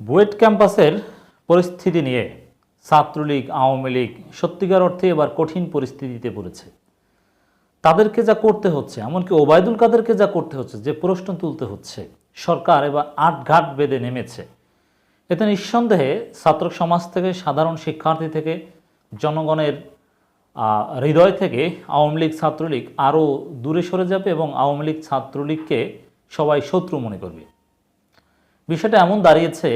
বুয়েট ক্যাম্পাসের পরিস্থিতি নিয়ে ছাত্রলীগ, আওয়ামী লীগ সত্যিকার অর্থে এবার কঠিন পরিস্থিতিতে পড়েছে। তাদেরকে যা করতে হচ্ছে, এমনকি ওবায়দুল কাদেরকে যা করতে হচ্ছে, যে প্রশ্ন তুলতে হচ্ছে, সরকার এবার আটঘাট বেঁধে নেমেছে। এতে নিঃসন্দেহে ছাত্র সমাজ থেকে, সাধারণ শিক্ষার্থী থেকে, জনগণের হৃদয় থেকে আওয়ামী লীগ ছাত্রলীগ আরও দূরে সরে যাবে এবং আওয়ামী লীগ ছাত্রলীগকে সবাই শত্রু মনে করবে। বিষয়টা এমন দাঁড়িয়েছে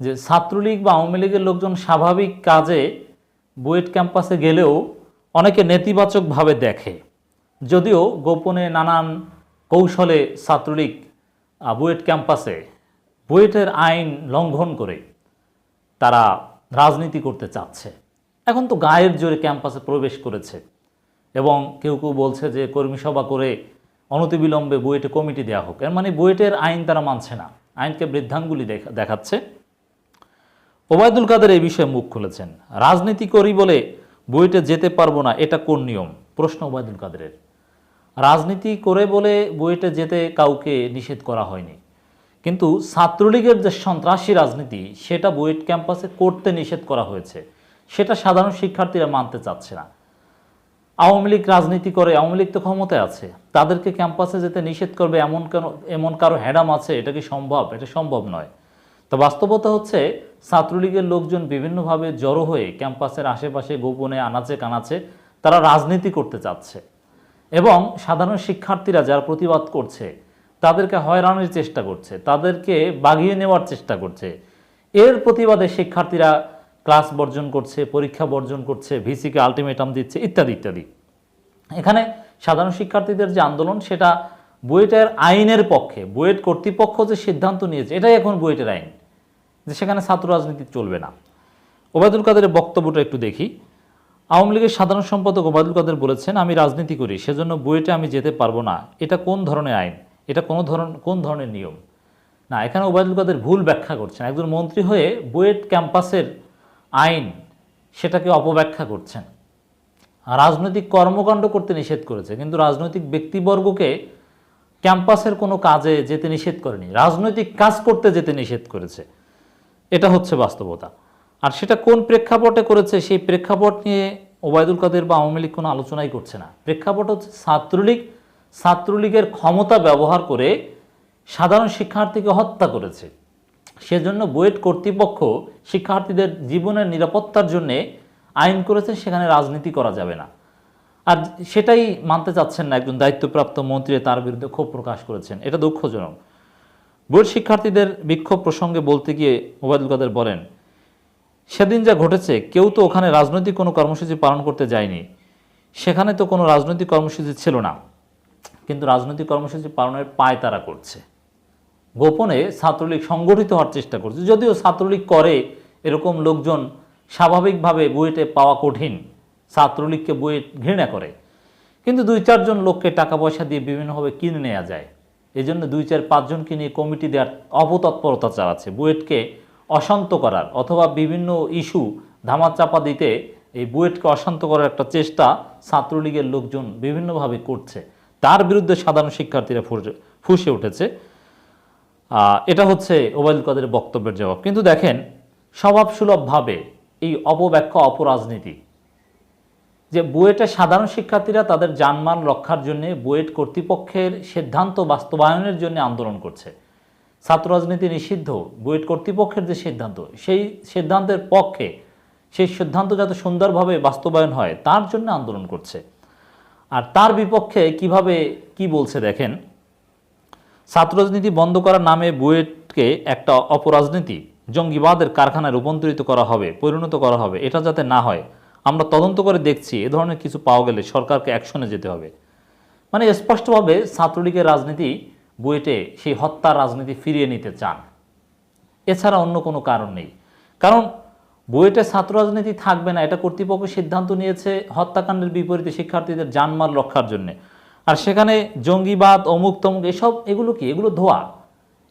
যে ছাত্রলীগ বা আওয়ামী লীগের লোকজন স্বাভাবিক কাজে বুয়েট ক্যাম্পাসে গেলেও অনেকে নেতিবাচকভাবে দেখে। যদিও গোপনে নানান কৌশলে ছাত্রলীগ বুয়েট ক্যাম্পাসে বুয়েটের আইন লঙ্ঘন করে তারা রাজনীতি করতে চাচ্ছে। এখন তো গায়ের জোরে ক্যাম্পাসে প্রবেশ করেছে এবং কেউ কেউ বলছে যে কর্মী সভা করে অনতিবিলম্বে বুয়েটে কমিটি দেওয়া হোক। এর মানে বুয়েটের আইন তারা মানছে না। আইনকে বৃদ্ধাঙ্গুলি দেখাচ্ছে। ওবায়দুল কাদের এই বিষয়ে মুখ খুলেছেন। রাজনীতি করি বলে বুয়েটে যেতে পারব না, এটা কোন নিয়ম? প্রশ্ন ওবায়দুল কাদেরের। রাজনীতি করে বলে বুয়েটে যেতে কাউকে নিষেধ করা হয়নি। কিন্তু ছাত্রলীগের যে সন্ত্রাসী রাজনীতি, সেটা বুয়েট ক্যাম্পাসে করতে নিষেধ করা হয়েছে। সেটা সাধারণ শিক্ষার্থীরা মানতে চাচ্ছে না। আওয়ামী লীগ রাজনীতি করে, আওয়ামী লীগ তো ক্ষমতায় আছে, তাদেরকে ক্যাম্পাসে যেতে নিষেধ করবে এমন কেন, এমন কারও হ্যাডাম আছে, এটা কি সম্ভব? এটা সম্ভব নয়। তো বাস্তবতা হচ্ছে, ছাত্রলীগের লোকজন বিভিন্নভাবে জড়ো হয়ে ক্যাম্পাসের আশেপাশে গোপনে আনাচে কানাচে তারা রাজনীতি করতে চাচ্ছে। এবং সাধারণ শিক্ষার্থীরা যারা প্রতিবাদ করছে, তাদেরকে হয়রানির চেষ্টা করছে, তাদেরকে বাগিয়ে নেওয়ার চেষ্টা করছে। এর প্রতিবাদে শিক্ষার্থীরা ক্লাস বর্জন করছে, পরীক্ষা বর্জন করছে, ভিসিকে আলটিমেটাম দিচ্ছে, ইত্যাদি ইত্যাদি। এখানে সাধারণ শিক্ষার্থীদের যে আন্দোলন, সেটা বুয়েটের আইনের পক্ষে, বুয়েট কর্তৃপক্ষ যে সিদ্ধান্ত নিয়েছে, এটাই এখন বুয়েটের আইন, যে সেখানে ছাত্র রাজনীতি চলবে না। ওবায়দুল কাদের বক্তব্যটা একটু দেখি। আওয়ামী লীগের সাধারণ সম্পাদক ওবায়দুল কাদের বলেছেন, আমি রাজনীতি করি, সেজন্য বুয়েটে আমি যেতে পারব না। এটা কোন ধরনের আইন? এটা কোনো ধরন, কোন ধরনের নিয়ম? না, এখানে ওবায়দুল কাদের ভুল ব্যাখ্যা করছেন। একজন মন্ত্রী হয়ে বুয়েট ক্যাম্পাসের আইন সেটাকে অপব্যাখ্যা করছেন। রাজনৈতিক কর্মকাণ্ড করতে নিষেধ করেছে, কিন্তু রাজনৈতিক ব্যক্তিবর্গকে ক্যাম্পাসের কোনো কাজে যেতে নিষেধ করেনি, রাজনৈতিক কাজ করতে যেতে নিষেধ করেছে। এটা হচ্ছে বাস্তবতা। আর সেটা কোন প্রেক্ষাপটে করেছে, সেই প্রেক্ষাপট নিয়ে ওবায়দুল কাদের বা আওয়ামী লীগ কোনো আলোচনাই করছে না। প্রেক্ষাপট হচ্ছে ছাত্রলীগ, ছাত্রলীগের ক্ষমতা ব্যবহার করে সাধারণ শিক্ষার্থীকে হত্যা করেছে। সেজন্য বুয়েট কর্তৃপক্ষ শিক্ষার্থীদের জীবনের নিরাপত্তার জন্যে আইন করেছে সেখানে রাজনীতি করা যাবে না। আর সেটাই মানতে চাচ্ছেন না একজন দায়িত্বপ্রাপ্ত মন্ত্রী, তার বিরুদ্ধে ক্ষোভ প্রকাশ করেছেন। এটা দুঃখজনক। বুয়েট শিক্ষার্থীদের বিক্ষোভ প্রসঙ্গে বলতে গিয়ে ওবায়দুল কাদের বলেন, সেদিন যা ঘটেছে, কেউ তো ওখানে রাজনৈতিক কোনো কর্মসূচি পালন করতে যায়নি। সেখানে তো কোনো রাজনৈতিক কর্মসূচি ছিল না। কিন্তু রাজনৈতিক কর্মসূচি পালনের পায় তারা করছে। গোপনে ছাত্রলীগ সংগঠিত হওয়ার চেষ্টা করছে। যদিও ছাত্রলীগ করে এরকম লোকজন স্বাভাবিকভাবে বুয়েটে পাওয়া কঠিন। ছাত্রলীগকে বুয়েট ঘৃণা করে। কিন্তু দুই চারজন লোককে টাকা পয়সা দিয়ে বিভিন্নভাবে কিনে নেওয়া যায়। এই জন্য দুই চার পাঁচজনকে নিয়ে কমিটি দেওয়ার অপতৎপরতা চালাচ্ছে। বুয়েটকে অশান্ত করার অথবা বিভিন্ন ইস্যু ধামাচাপা দিতে এই বুয়েটকে অশান্ত করার একটা চেষ্টা ছাত্রলীগের লোকজন বিভিন্নভাবে করছে। তার বিরুদ্ধে সাধারণ শিক্ষার্থীরা ফুসে- উঠেছে। এটা হচ্ছে ওবায়দুল কাদের বক্তব্যের জবাব। কিন্তু দেখেন, স্বভাবসুলভভাবে এই অপব্যাখ্যা অপরাজনীতি, যে বুয়েটের সাধারণ শিক্ষার্থীরা তাদের যানমান রক্ষার জন্য বুয়েট কর্তৃপক্ষের সিদ্ধান্ত বাস্তবায়নের জন্য আন্দোলন করছে। ছাত্র রাজনীতি নিষিদ্ধ, বুয়েট কর্তৃপক্ষের যে সিদ্ধান্ত, সেই সিদ্ধান্তের পক্ষে সেই সিদ্ধান্ত যাতে সুন্দরভাবে বাস্তবায়ন হয়, তার জন্য আন্দোলন করছে। আর তার বিপক্ষে কীভাবে কি বলছে দেখেন ছাত্র রাজনীতি বন্ধ করার নামে বুয়েটকে একটা অপরাজনীতি জঙ্গিবাদের কারখানায় রূপান্তরিত করা হবে, পরিণত করা হবে, এটা যাতে না হয়। আমরা তদন্ত করে দেখছি, এ ধরনের কিছু পাওয়া গেলে সরকারকে অ্যাকশনে যেতে হবে। মানে স্পষ্টভাবে ছাত্রলীগের রাজনীতি বুয়েটে সেই হত্যার রাজনীতি ফিরিয়ে নিতে চান। এছাড়া অন্য কোনো কারণ নেই। কারণ বুয়েটে ছাত্র রাজনীতি থাকবে না, এটা কর্তৃপক্ষ সিদ্ধান্ত নিয়েছে হত্যাকাণ্ডের বিপরীতে শিক্ষার্থীদের জানমাল রক্ষার জন্য। আর সেখানে জঙ্গিবাদ, অমুক তমুক, এসব এগুলো কি? এগুলো ধোয়া।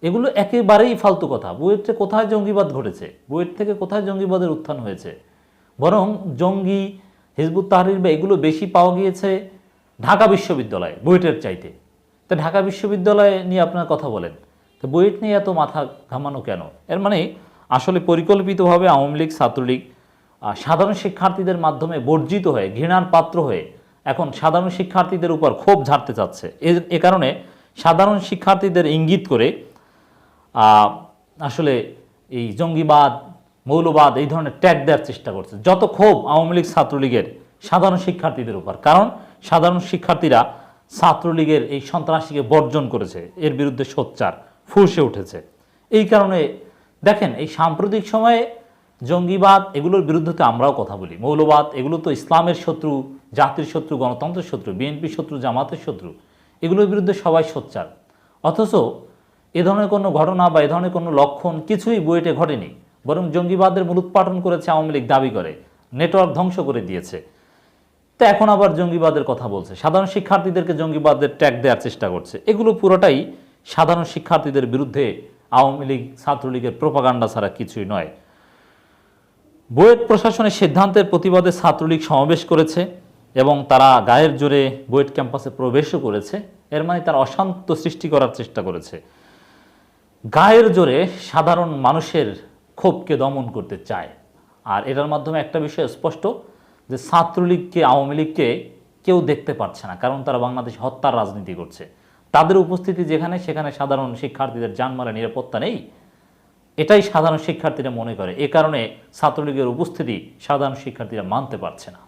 এগুলো একেবারেই ফালতু কথা। বুয়েটে কোথায় জঙ্গিবাদ ঘটেছে? বুয়েট থেকে কোথায় জঙ্গিবাদের উত্থান হয়েছে? বরং জঙ্গি, হিজবুত তাহরির বা এগুলো বেশি পাওয়া গিয়েছে ঢাকা বিশ্ববিদ্যালয়ে, বুয়েটের চাইতে। তা ঢাকা বিশ্ববিদ্যালয়ে নিয়ে আপনার কথা বলেন। তো বুয়েট নিয়ে এত মাথা ঘামানো কেন? এর মানে আসলে পরিকল্পিতভাবে আওয়ামী লীগ, ছাত্রলীগ সাধারণ শিক্ষার্থীদের মাধ্যমে বর্জিত হয়ে, ঘৃণার পাত্র হয়ে এখন সাধারণ শিক্ষার্থীদের উপর ক্ষোভ ঝাড়তে চাচ্ছে। এ- কারণে সাধারণ শিক্ষার্থীদের ইঙ্গিত করে আসলে এই জঙ্গিবাদ, মৌলবাদ এই ধরনের ট্যাগ দেওয়ার চেষ্টা করছে। যত ক্ষোভ আওয়ামী লীগ ছাত্রলীগের সাধারণ শিক্ষার্থীদের উপর, কারণ সাধারণ শিক্ষার্থীরা ছাত্রলীগের এই সন্ত্রাসীকে বর্জন করেছে, এর বিরুদ্ধে সোচ্চার, ফুসে উঠেছে। এই কারণে দেখেন, এই সাম্প্রতিক সময়ে জঙ্গিবাদ, এগুলোর বিরুদ্ধে তো আমরাও কথা বলি। মৌলবাদ, এগুলো তো ইসলামের শত্রু, জাতির শত্রু, গণতন্ত্রের শত্রু, বিএনপির শত্রু, জামাতের শত্রু, এগুলোর বিরুদ্ধে সবাই সোচ্চার। অথচ এ ধরনের কোনো ঘটনা বা এ ধরনের কোনো লক্ষণ কিছুই বুয়েটে ঘটেনি, বরং জঙ্গিবাদের মূলোৎপাটন করেছে আওয়ামী লীগ দাবি করে, নেটওয়ার্ক ধ্বংস করে দিয়েছে। তো এখন আবার জঙ্গিবাদের কথা বলছে। সাধারণ শিক্ষার্থীদেরকে জঙ্গিবাদের ট্যাগ দেওয়ার চেষ্টা করছে। এগুলো পুরোটাই সাধারণ শিক্ষার্থীদের বিরুদ্ধে আওয়ামী লীগ, ছাত্রলীগের প্রোপাগান্ডা ছাড়া কিছুই নয়। বুয়েট প্রশাসনের সিদ্ধান্তের প্রতিবাদে ছাত্রলীগ সমাবেশ করেছে এবং তারা গায়ের জোরে বুয়েট ক্যাম্পাসে প্রবেশও করেছে। এর মানে তারা অশান্ত সৃষ্টি করার চেষ্টা করেছে। গায়ের জোরে সাধারণ মানুষের ক্ষোভকে দমন করতে চায়। আর এটার মাধ্যমে একটা বিষয় স্পষ্ট, যে ছাত্রলীগকে, আওয়ামী লীগকে কেউ দেখতে পাচ্ছে না, কারণ তারা বাংলাদেশ হত্যার রাজনীতি করছে। তাদের উপস্থিতি যেখানে, সেখানে সাধারণ শিক্ষার্থীদের জানমালের নিরাপত্তা নেই। এটাই সাধারণ শিক্ষার্থীরা মনে করে। এ কারণে ছাত্রলীগের উপস্থিতি সাধারণ শিক্ষার্থীরা মানতে পারছে না।